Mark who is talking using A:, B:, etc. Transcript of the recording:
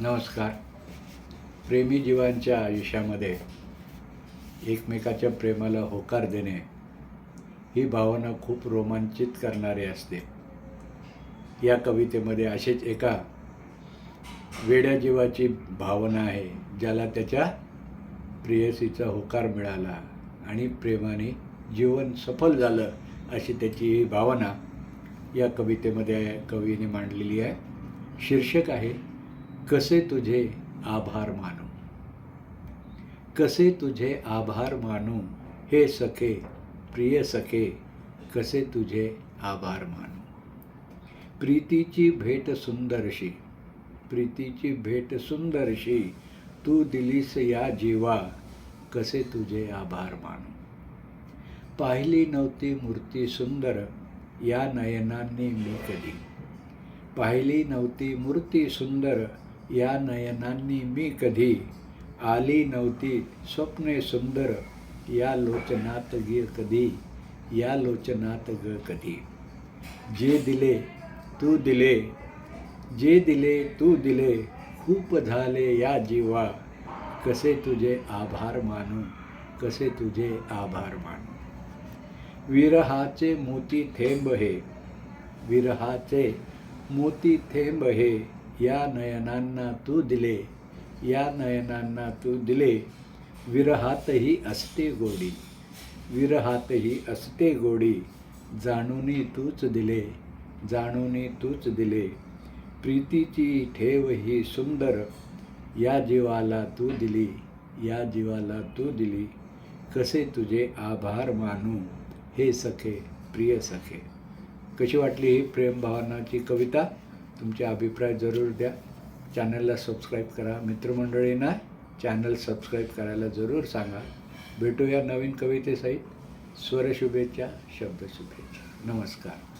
A: नमस्कार. प्रेमी जीवांच्या आयुष्यामध्ये एकमेकाच्या प्रेमाला होकार देणे ही भावना खूप रोमांचित करणारी असते. या कवितेमध्ये असेच एका वेड्या जीवाची भावना आहे ज्याला त्याच्या प्रेयसीचा होकार मिळाला आणि प्रेमाने जीवन सफल झालं अशी त्याची ही भावना या कवितेमध्ये कवीने मांडलेली आहे. शीर्षक आहे कसे तुझे आभार मानू? कसे तुझे आभार मानू? हे सखे प्रिय सखे कसे तुझे आभार मानू? प्रीतीची भेट सुंदरशी प्रीतीची भेट सुंदरशी तू दिलीस या जीवा कसे तुझे आभार मानू? पाहिली नव्हती मूर्ती सुंदर या नयनांनी मी कधी? पाहिली नव्हती मूर्ती सुंदर या नयनांनी मी कधी आली नव्हती. स्वप्ने सुंदर या लोचनात गे कधी या लोचनात ग कधी. जे दिले तू दिले जे दिले तू दिले खूप झाले या जीवा. कसे तुझे आभार मानू कसे तुझे आभार मानू. विरहाचे मोती थेंब हे विरहाचे मोती थेंब हे या नयनांना तू दिले या नयनांना तू दिले. विरहातही असते गोडी विरहातही असते गोडी जाणूनी तूच दिले जाणूनी तूच दिले. प्रीतीची ठेव ही सुंदर या जीवाला तू दिली या जीवाला तू दिली. कसे तुझे आभार मानू हे सखे प्रिय सखे. कशी वाटली ही प्रेमभावनाची कविता? तुमचे अभिप्राय जरूर द्या. चॅनलला सबस्क्राईब करा. मित्रमंडळींना चॅनल सबस्क्राईब करायला जरूर सांगा. भेटूया नवीन कवितेसहित. स्वरशुभेच्छा शब्दशुभेच्छा. नमस्कार.